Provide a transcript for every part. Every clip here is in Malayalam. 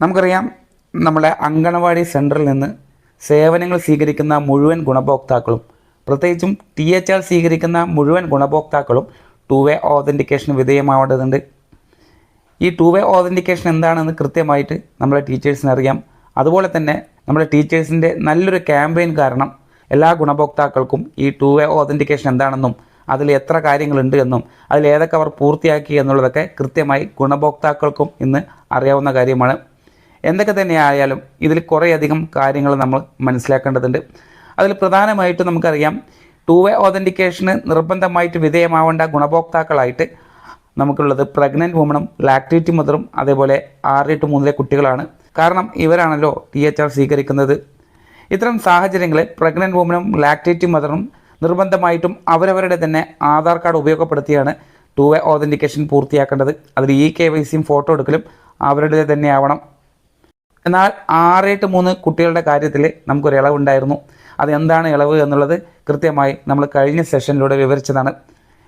നമുക്കറിയാം നമ്മുടെ അങ്കണവാടി സെന്ററിൽ നിന്ന് സേവനങ്ങൾ സ്വീകരിക്കുന്ന മുഴുവൻ ഗുണഭോക്താക്കളും പ്രത്യേകിച്ചും ടി എച്ച് ആർ സ്വീകരിക്കുന്ന മുഴുവൻ ഗുണഭോക്താക്കളും ടു വേ ഓതന്റിക്കേഷന് വിധേയമാവേണ്ടതുണ്ട്. ഈ ടു വേ ഓതന്റിക്കേഷൻ എന്താണെന്ന് കൃത്യമായിട്ട് നമ്മളെ ടീച്ചേഴ്സിന് അറിയാം. അതുപോലെ തന്നെ നമ്മുടെ ടീച്ചേഴ്സിന്റെ നല്ലൊരു ക്യാമ്പയിൻ കാരണം എല്ലാ ഗുണഭോക്താക്കൾക്കും ഈ ടു വേ ഓതന്റിക്കേഷൻ എന്താണെന്നും അതിൽ എത്ര കാര്യങ്ങളുണ്ട് എന്നും അതിൽ ഏതൊക്കെ അവർ പൂർത്തിയാക്കി എന്നുള്ളതൊക്കെ കൃത്യമായി ഗുണഭോക്താക്കൾക്കും ഇന്ന് അറിയാവുന്ന കാര്യമാണ്. എന്തൊക്കെ തന്നെ ആയാലും ഇതിൽ കുറേയധികം കാര്യങ്ങൾ നമ്മൾ മനസ്സിലാക്കേണ്ടതുണ്ട്. അതിൽ പ്രധാനമായിട്ടും നമുക്കറിയാം ടു വേ ഓതന്റിക്കേഷന് നിർബന്ധമായിട്ട് വിധേയമാവേണ്ട ഗുണഭോക്താക്കളായിട്ട് നമുക്കുള്ളത് പ്രഗ്നന്റ് വുമണും ലാക്ടേറ്റ് മദറും അതേപോലെ ആറ് ടു മൂന്നിലെ കുട്ടികളാണ്. കാരണം ഇവരാണല്ലോ ടി എച്ച് ആർ സ്വീകരിക്കുന്നത്. ഇത്തരം സാഹചര്യങ്ങളിൽ പ്രഗ്നന്റ് വുമനും ലാക്ടേറ്റ് മദറും നിർബന്ധമായിട്ടും അവരവരുടെ തന്നെ ആധാർ കാർഡ് ഉപയോഗപ്പെടുത്തിയാണ് ടു വേ ഓതന്റിക്കേഷൻ പൂർത്തിയാക്കേണ്ടത്. അതിൽ ഇ കെ വൈ സിയും ഫോട്ടോ എടുക്കലും അവരുടെ തന്നെയാവണം. എന്നാൽ ആറ് ടു മൂന്ന് കുട്ടികളുടെ കാര്യത്തിൽ നമുക്കൊരു ഇളവുണ്ടായിരുന്നു. അത് എന്താണ് ഇളവ് എന്നുള്ളത് കൃത്യമായി നമ്മൾ കഴിഞ്ഞ സെഷനിലൂടെ വിവരിച്ചതാണ്.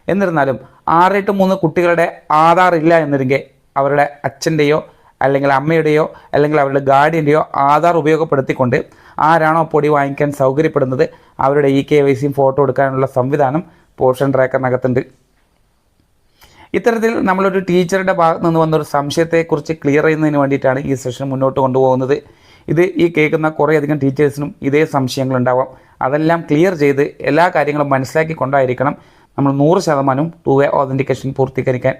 എന്നിരുന്നാലും ആറ് ടു മൂന്ന് കുട്ടികളുടെ ആധാർ ഇല്ല എന്നിരിക്കെ അവരുടെ അച്ഛന്റെയോ അല്ലെങ്കിൽ അമ്മയുടെയോ അല്ലെങ്കിൽ അവരുടെ ഗാർഡിയന്റെയോ ആധാർ ഉപയോഗപ്പെടുത്തിക്കൊണ്ട് ആരാണോ പൊടി വാങ്ങിക്കാൻ സൗകര്യപ്പെടുന്നത് അവരുടെ ഇ കെ വൈ സിയും ഫോട്ടോ എടുക്കാനുള്ള സംവിധാനം പോർഷൻ ട്രാക്കറിനകത്തുണ്ട്. ഇത്തരത്തിൽ നമ്മളൊരു ടീച്ചറുടെ ഭാഗത്ത് നിന്ന് വന്നൊരു സംശയത്തെക്കുറിച്ച് ക്ലിയർ ചെയ്യുന്നതിന് വേണ്ടിയിട്ടാണ് ഈ സെഷൻ മുന്നോട്ട് കൊണ്ടുപോകുന്നത്. ഇത് ഈ കേൾക്കുന്ന കുറേയധികം ടീച്ചേഴ്സിനും ഇതേ സംശയങ്ങളുണ്ടാവാം. അതെല്ലാം ക്ലിയർ ചെയ്ത് എല്ലാ കാര്യങ്ങളും മനസ്സിലാക്കി മനസ്സിലാക്കിക്കൊണ്ടായിരിക്കണം നമ്മൾ നൂറ് ശതമാനവും ടു വേ ഓതന്റിക്കേഷൻ പൂർത്തീകരിക്കാൻ.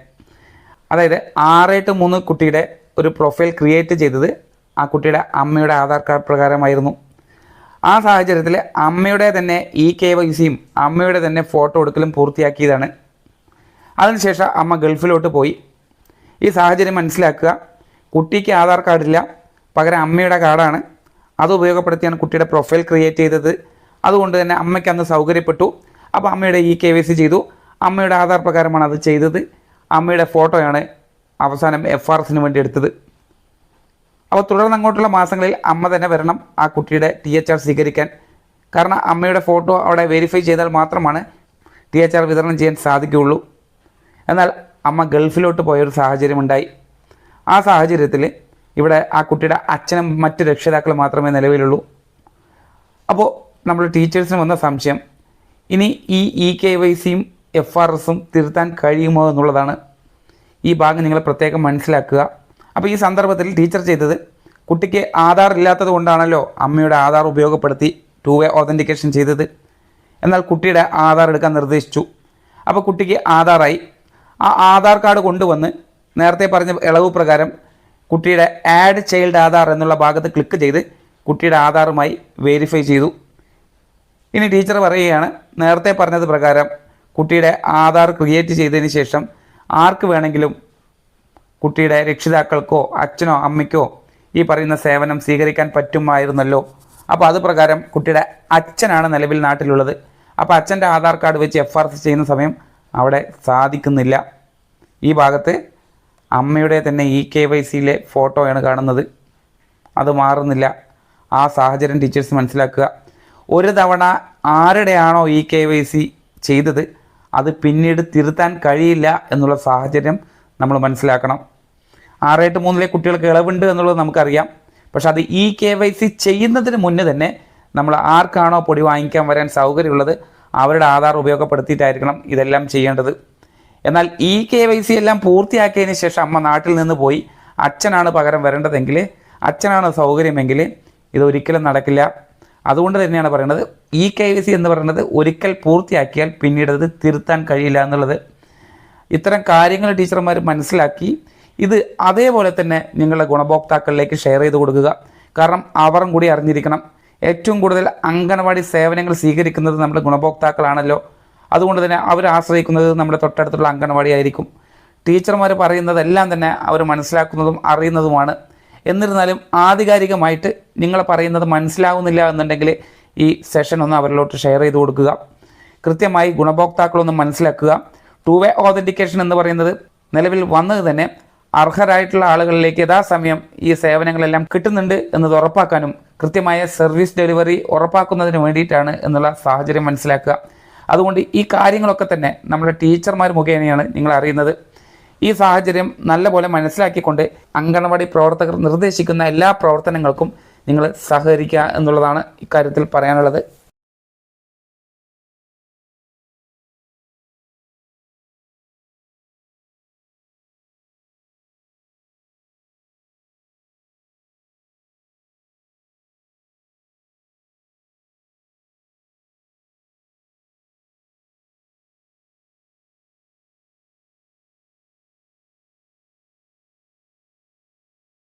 അതായത് ആറ് ടു മൂന്ന് കുട്ടിയുടെ ഒരു പ്രൊഫൈൽ ക്രിയേറ്റ് ചെയ്തത് ആ കുട്ടിയുടെ അമ്മയുടെ ആധാർ കാർഡ് പ്രകാരമായിരുന്നു. ആ സാഹചര്യത്തിൽ അമ്മയുടെ തന്നെ ഇ കെ വൈ സിയും അമ്മയുടെ തന്നെ ഫോട്ടോ എടുക്കലും പൂർത്തിയാക്കിയതാണ്. അതിനുശേഷം അമ്മ ഗൾഫിലോട്ട് പോയി. ഈ സാഹചര്യം മനസ്സിലാക്കുക. കുട്ടിക്ക് ആധാർ കാർഡില്ല പകരം അമ്മയുടെ കാർഡാണ്. അത് ഉപയോഗപ്പെടുത്തിയാണ് കുട്ടിയുടെ പ്രൊഫൈൽ ക്രിയേറ്റ് ചെയ്തത്. അതുകൊണ്ട് തന്നെ അമ്മയ്ക്ക് അന്ന് സൗകര്യപ്പെട്ടു. അപ്പോൾ അമ്മയുടെ ഇ കെ സി ചെയ്തു. അമ്മയുടെ ആധാർ പ്രകാരമാണ് അത് ചെയ്തത്. അമ്മയുടെ ഫോട്ടോയാണ് അവസാനം എഫ് ആർ എസിന് വേണ്ടി എടുത്തത്. അപ്പോൾ തുടർന്ന് അങ്ങോട്ടുള്ള മാസങ്ങളിൽ അമ്മ തന്നെ വരണം ആ കുട്ടിയുടെ ടി എച്ച് ആർ സ്വീകരിക്കാൻ. കാരണം അമ്മയുടെ ഫോട്ടോ അവിടെ വെരിഫൈ ചെയ്താൽ മാത്രമാണ് ടി എച്ച് ആർ വിതരണം ചെയ്യാൻ സാധിക്കുകയുള്ളൂ. എന്നാൽ അമ്മ ഗൾഫിലോട്ട് പോയൊരു സാഹചര്യമുണ്ടായി. ആ സാഹചര്യത്തിൽ ഇവിടെ ആ കുട്ടിയുടെ അച്ഛനും മറ്റ് രക്ഷിതാക്കളും മാത്രമേ നിലവിലുള്ളൂ. അപ്പോൾ നമ്മൾ ടീച്ചേഴ്സിന് വന്ന സംശയം ഇനി ഈ ഇ കെ വൈ സിയും എഫ് ആർ എസും തിരുത്താൻ കഴിയുമോ എന്നുള്ളതാണ്. ഈ ഭാഗം നിങ്ങൾ പ്രത്യേകം മനസ്സിലാക്കുക. അപ്പോൾ ഈ സന്ദർഭത്തിൽ ടീച്ചർ ചെയ്തത് കുട്ടിക്ക് ആധാർ ഇല്ലാത്തത് കൊണ്ടാണല്ലോ അമ്മയുടെ ആധാർ ഉപയോഗപ്പെടുത്തി ടു വേ ഓതന്റിക്കേഷൻ ചെയ്തത്. എന്നാൽ കുട്ടിയുടെ ആധാർ എടുക്കാൻ നിർദ്ദേശിച്ചു. അപ്പോൾ കുട്ടിക്ക് ആധാറായി ആ ആധാർ കാർഡ് കൊണ്ടുവന്ന് നേരത്തെ പറഞ്ഞ ഇളവ് പ്രകാരം കുട്ടിയുടെ ആഡ് ചൈൽഡ് ആധാർ എന്നുള്ള ഭാഗത്ത് ക്ലിക്ക് ചെയ്ത് കുട്ടിയുടെ ആധാറുമായി വെരിഫൈ ചെയ്തു. ഇനി ടീച്ചർ പറയുകയാണ് നേരത്തെ പറഞ്ഞത് പ്രകാരം കുട്ടിയുടെ ആധാർ ക്രിയേറ്റ് ചെയ്തതിന് ശേഷം ആർക്ക് വേണമെങ്കിലും കുട്ടിയുടെ രക്ഷിതാക്കൾക്കോ അച്ഛനോ അമ്മയ്ക്കോ ഈ പറയുന്ന സേവനം സ്വീകരിക്കാൻ പറ്റുമായിരുന്നല്ലോ. അപ്പോൾ അത് പ്രകാരം കുട്ടിയുടെ അച്ഛനാണ് നിലവിൽ നാട്ടിലുള്ളത്. അപ്പോൾ അച്ഛന്റെ ആധാർ കാർഡ് വെച്ച് എഫ് ആർ സി ചെയ്യുന്ന സമയം അവിടെ സാധിക്കുന്നില്ല. ഈ ഭാഗത്ത് അമ്മയുടെ തന്നെ ഇ കെ വൈ സിയിലെ ഫോട്ടോയാണ് കാണുന്നത്. അത് മാറുന്നില്ല. ആ സാഹചര്യം ടീച്ചേഴ്സ് മനസ്സിലാക്കുക. ഒരു തവണ ആരുടെയാണോ ഇ കെ വൈ സി ചെയ്തത് അത് പിന്നീട് തിരുത്താൻ കഴിയില്ല എന്നുള്ള സാഹചര്യം നമ്മൾ മനസ്സിലാക്കണം. ആറ് എട്ട് മൂന്നിലെ കുട്ടികൾക്ക് ഇളവുണ്ട് എന്നുള്ളത് നമുക്കറിയാം. പക്ഷെ അത് ഇ കെ വൈ സി ചെയ്യുന്നതിന് മുന്നേ തന്നെ നമ്മൾ ആർക്കാണോ പൊടി വാങ്ങിക്കാൻ വരാൻ സൗകര്യമുള്ളത് അവരുടെ ആധാർ ഉപയോഗപ്പെടുത്തിയിട്ടായിരിക്കണം ഇതെല്ലാം ചെയ്യേണ്ടത്. എന്നാൽ ഇ കെ വൈ സി എല്ലാം പൂർത്തിയാക്കിയതിന് ശേഷം അമ്മ നാട്ടിൽ നിന്ന് പോയി അച്ഛനാണ് പകരം വരേണ്ടതെങ്കിൽ അച്ഛനാണ് സൗകര്യമെങ്കിൽ ഇതൊരിക്കലും നടക്കില്ല. അതുകൊണ്ട് തന്നെയാണ് പറയുന്നത് ഇ കെ വൈ സി എന്ന് പറയുന്നത് ഒരിക്കൽ പൂർത്തിയാക്കിയാൽ പിന്നീട് അത് തിരുത്താൻ കഴിയില്ല എന്നുള്ളത്. ഇത്തരം കാര്യങ്ങൾ ടീച്ചർമാർ മനസ്സിലാക്കി ഇത് അതേപോലെ തന്നെ നിങ്ങളുടെ ഗുണഭോക്താക്കളിലേക്ക് ഷെയർ ചെയ്ത് കൊടുക്കുക. കാരണം അവരും കൂടി അറിഞ്ഞിരിക്കണം. ഏറ്റവും കൂടുതൽ അംഗനവാടി സേവനങ്ങൾ സ്വീകരിക്കുന്നത് നമ്മുടെ ഗുണഭോക്താക്കളാണല്ലോ. അതുകൊണ്ട് തന്നെ അവർ ആശ്രയിക്കുന്നത് നമ്മുടെ തൊട്ടടുത്തുള്ള അംഗനവാടി ആയിരിക്കും. ടീച്ചർമാർ പറയുന്നതെല്ലാം തന്നെ അവർ മനസ്സിലാക്കുന്നതും അറിയുന്നതുമാണ്. എന്നിരുന്നാലും ആധികാരികമായിട്ട് നിങ്ങൾ പറയുന്നത് മനസ്സിലാവുന്നില്ല എന്നുണ്ടെങ്കിൽ ഈ സെഷൻ ഒന്ന് അവരിലോട്ട് ഷെയർ ചെയ്ത് കൊടുക്കുക. കൃത്യമായി ഗുണഭോക്താക്കളൊന്ന് മനസ്സിലാക്കുക. ടു വേ ഓതന്റിക്കേഷൻ എന്ന് പറയുന്നത് നിലവിൽ വന്നത് തന്നെ അർഹരായിട്ടുള്ള ആളുകളിലേക്ക് യഥാസമയം ഈ സേവനങ്ങളെല്ലാം കിട്ടുന്നുണ്ട് എന്നത് ഉറപ്പാക്കാനും കൃത്യമായ സർവീസ് ഡെലിവറി ഉറപ്പാക്കുന്നതിന് വേണ്ടിയിട്ടാണ് എന്നുള്ള സാഹചര്യം മനസ്സിലാക്കുക. അതുകൊണ്ട് ഈ കാര്യങ്ങളൊക്കെ തന്നെ നമ്മുടെ ടീച്ചർമാർ മുഖേനയാണ് നിങ്ങൾ അറിയുന്നത്. ഈ സാഹചര്യം നല്ലപോലെ മനസ്സിലാക്കിക്കൊണ്ട് അങ്കണവാടി പ്രവർത്തകർ നിർദ്ദേശിക്കുന്ന എല്ലാ പ്രവർത്തനങ്ങൾക്കും നിങ്ങൾ സഹകരിക്കുക എന്നുള്ളതാണ് ഇക്കാര്യത്തിൽ പറയാനുള്ളത്.